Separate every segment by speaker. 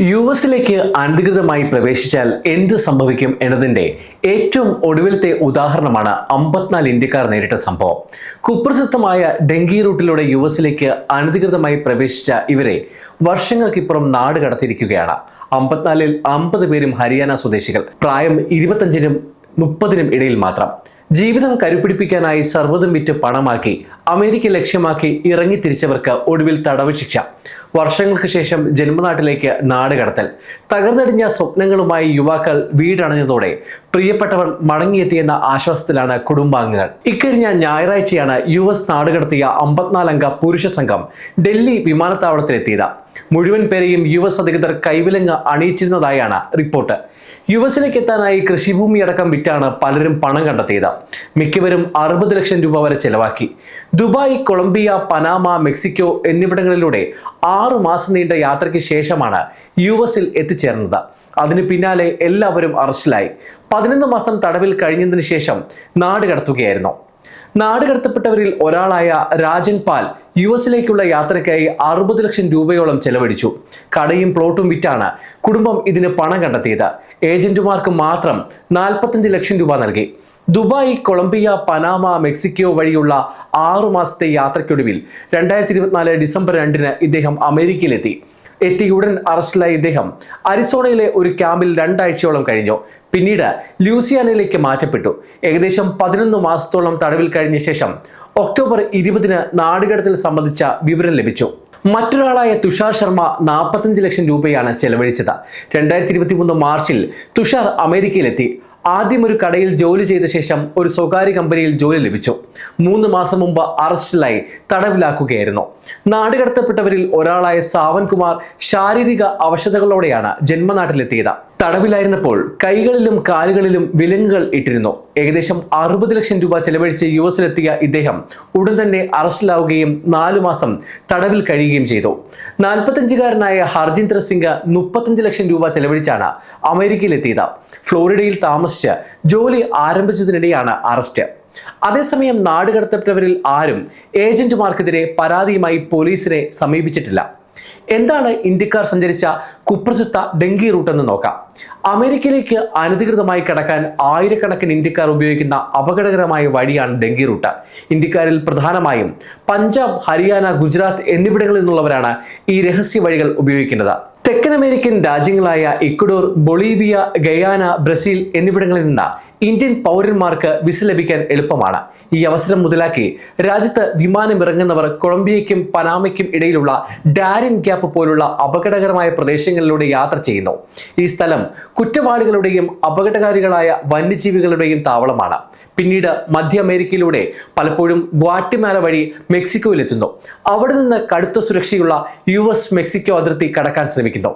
Speaker 1: U എസിലേക്ക് അനധികൃതമായി പ്രവേശിച്ചാൽ എന്ത് സംഭവിക്കും എന്നതിന്റെ ഏറ്റവും ഒടുവിലത്തെ ഉദാഹരണമാണ് അമ്പത്തിനാല് ഇന്ത്യക്കാർ നേരിട്ട സംഭവം. കുപ്രസിദ്ധമായ ഡെങ്കി റൂട്ടിലൂടെ യു എസിലേക്ക് അനധികൃതമായി പ്രവേശിച്ച ഇവരെ വർഷങ്ങൾക്കിപ്പുറം നാട് കടത്തിയിരിക്കുകയാണ്. അമ്പത്തിനാലിൽ അമ്പത് പേരും ഹരിയാന സ്വദേശികൾ പ്രായം ഇരുപത്തഞ്ചിനും മുപ്പതിനും ഇടയിൽ മാത്രം. ജീവിതം കരുപിടിപ്പിക്കാനായി സർവതും വിറ്റ് പണമാക്കി അമേരിക്ക ലക്ഷ്യമാക്കി ഇറങ്ങി തിരിച്ചവർക്ക് ഒടുവിൽ തടവ് ശിക്ഷ. വർഷങ്ങൾക്ക് ശേഷം ജന്മനാട്ടിലേക്ക് നാട് കടത്തൽ. തകർന്നടിഞ്ഞ സ്വപ്നങ്ങളുമായി യുവാക്കൾ വീടണഞ്ഞതോടെ പ്രിയപ്പെട്ടവർ മടങ്ങിയെത്തിയെന്ന ആശ്വാസത്തിലാണ് കുടുംബാംഗങ്ങൾ. ഇക്കഴിഞ്ഞ ഞായറാഴ്ചയാണ് യു എസ് നാടുകടത്തിയ അമ്പത്തിനാലംഗ പുരുഷ സംഘം ഡൽഹി വിമാനത്താവളത്തിലെത്തിയത്. മുഴുവൻ പേരെയും യു എസ് അധികൃതർ കൈവിലങ്ങ് അണിയിച്ചിരുന്നതായാണ് റിപ്പോർട്ട്. യു എസിലേക്ക് എത്താനായി കൃഷിഭൂമി അടക്കം വിറ്റാണ് പലരും പണം കണ്ടെത്തിയത്. മിക്കവരും അറുപത് ലക്ഷം രൂപ വരെ ചെലവാക്കി. ദുബായ് കൊളംബിയ പനാമ മെക്സിക്കോ എന്നിവിടങ്ങളിലൂടെ ആറു മാസം നീണ്ട യാത്രയ്ക്ക് ശേഷമാണ് യു എസിൽ എത്തിച്ചേർന്നത്. അതിന് പിന്നാലെ എല്ലാവരും അറസ്റ്റിലായി. പതിനൊന്ന് മാസം തടവിൽ കഴിഞ്ഞതിന് ശേഷം നാട് കടത്തുകയായിരുന്നു. നാട് കടത്തപ്പെട്ടവരിൽ ഒരാളായ രാജൻ പാൽ യു എസിലേക്കുള്ള യാത്രയ്ക്കായി അറുപത് ലക്ഷം രൂപയോളം ചെലവഴിച്ചു. കടയും പ്ലോട്ടും വിറ്റാണ് കുടുംബം ഇതിന് പണം കണ്ടെത്തിയത്. ഏജന്റുമാർക്ക് മാത്രം നാൽപ്പത്തഞ്ച് ലക്ഷം രൂപ നൽകി. ദുബായ് കൊളംബിയ പനാമ മെക്സിക്കോ വഴിയുള്ള ആറു മാസത്തെ യാത്രയ്ക്കൊടുവിൽ രണ്ടായിരത്തി ഇരുപത്തിനാല് ഡിസംബർ രണ്ടിന് ഇദ്ദേഹം അമേരിക്കയിലെത്തി. എത്തിയ ഉടൻ അറസ്റ്റിലായ ഇദ്ദേഹം അരിസോണയിലെ ഒരു ക്യാമ്പിൽ രണ്ടാഴ്ചയോളം കഴിഞ്ഞു. പിന്നീട് ലൂസിയാനയിലേക്ക് മാറ്റപ്പെട്ടു. ഏകദേശം പതിനൊന്ന് മാസത്തോളം തടവിൽ കഴിഞ്ഞ ശേഷം ഒക്ടോബർ ഇരുപതിന് നാടുകടത്തിൽ സംബന്ധിച്ച വിവരം ലഭിച്ചു. മറ്റൊരാളായ തുഷാർ ശർമ്മ നാൽപ്പത്തഞ്ച് ലക്ഷം രൂപയാണ് ചെലവഴിച്ചത്. രണ്ടായിരത്തി ഇരുപത്തി മൂന്ന് മാർച്ചിൽ തുഷാർ അമേരിക്കയിലെത്തി. ആദ്യം ഒരു കടയിൽ ജോലി ചെയ്ത ശേഷം ഒരു സ്വകാര്യ കമ്പനിയിൽ ജോലി ലഭിച്ചു. മൂന്ന് മാസം മുമ്പ് അറസ്റ്റിലായി തടവിലാക്കുകയായിരുന്നു. നാടുകടത്തപ്പെട്ടവരിൽ ഒരാളായ സാവൻകുമാർ ശാരീരിക അവശതകളോടെയാണ് ജന്മനാട്ടിലെത്തിയത്. തടവിലായിരുന്നപ്പോൾ കൈകളിലും കാലുകളിലും വിലങ്ങുകൾ ഇട്ടിരുന്നു. ഏകദേശം അറുപത് ലക്ഷം രൂപ ചെലവഴിച്ച് യു എസിലെത്തിയ ഇദ്ദേഹം ഉടൻ തന്നെ അറസ്റ്റിലാവുകയും നാലു മാസം തടവിൽ കഴിയുകയും ചെയ്തു. നാൽപ്പത്തഞ്ചുകാരനായ ഹർജിന്ദർ സിംഗ് മുപ്പത്തഞ്ച് ലക്ഷം രൂപ ചെലവഴിച്ചാണ് അമേരിക്കയിലെത്തിയത്. ഫ്ലോറിഡയിൽ താമസിച്ച് ജോലി ആരംഭിച്ചതിനിടെയാണ് അറസ്റ്റ്. അതേസമയം നാടുകടത്തപ്പെട്ടവരിൽ ആരും ഏജന്റുമാർക്കെതിരെ പരാതിയുമായി പോലീസിനെ സമീപിച്ചിട്ടില്ല. എന്താണ് ഇന്ത്യക്കാർ സഞ്ചരിച്ച കുപ്രസിദ്ധ ഡെങ്കി റൂട്ട് എന്ന് നോക്കാം. അമേരിക്കയിലേക്ക് അനധികൃതമായി കടക്കാൻ ആയിരക്കണക്കിന് ഇന്ത്യക്കാർ ഉപയോഗിക്കുന്ന അപകടകരമായ വഴിയാണ് ഡെങ്കി റൂട്ട്. ഇന്ത്യക്കാരിൽ പ്രധാനമായും പഞ്ചാബ് ഹരിയാന ഗുജറാത്ത് എന്നിവിടങ്ങളിൽ നിന്നുള്ളവരാണ് ഈ രഹസ്യ വഴികൾ ഉപയോഗിക്കുന്നത്. തെക്കൻ അമേരിക്കൻ രാജ്യങ്ങളായ ഇക്വഡോർ ബൊളീവിയ ഗയാന ബ്രസീൽ എന്നിവിടങ്ങളിൽ നിന്ന് ഇന്ത്യൻ പൗരന്മാർക്ക് വിസ ലഭിക്കാൻ എളുപ്പമാണ്. ഈ അവസരം മുതലാക്കി രാജ്യത്ത് വിമാനം ഇറങ്ങുന്നവർ കൊളംബിയയ്ക്കും പനാമയ്ക്കും ഇടയിലുള്ള ഡാരിൻ ഗ്യാപ്പ് പോലുള്ള അപകടകരമായ പ്രദേശങ്ങളിലൂടെ യാത്ര ചെയ്യുന്നു. ഈ സ്ഥലം കുറ്റവാളികളുടെയും അപകടകാരികളായ വന്യജീവികളുടെയും താവളമാണ്. പിന്നീട് മധ്യ അമേരിക്കയിലൂടെ പലപ്പോഴും ഗ്വാട്ടിമാല വഴി മെക്സിക്കോയിലെത്തുന്നു. അവിടെ നിന്ന് കടുത്ത സുരക്ഷയുള്ള യു എസ് മെക്സിക്കോ അതിർത്തി കടക്കാൻ ശ്രമിക്കുന്നു.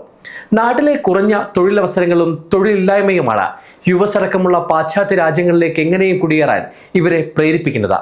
Speaker 1: നാട്ടിലെ കുറഞ്ഞ തൊഴിലവസരങ്ങളും തൊഴിലില്ലായ്മയുമാണ് യുവസടക്കമുള്ള പാശ്ചാത്യ രാജ്യങ്ങളിലേക്ക് എങ്ങനെയും കുടിയേറാൻ ഇവരെ പ്രേരിപ്പിക്കുന്നത്.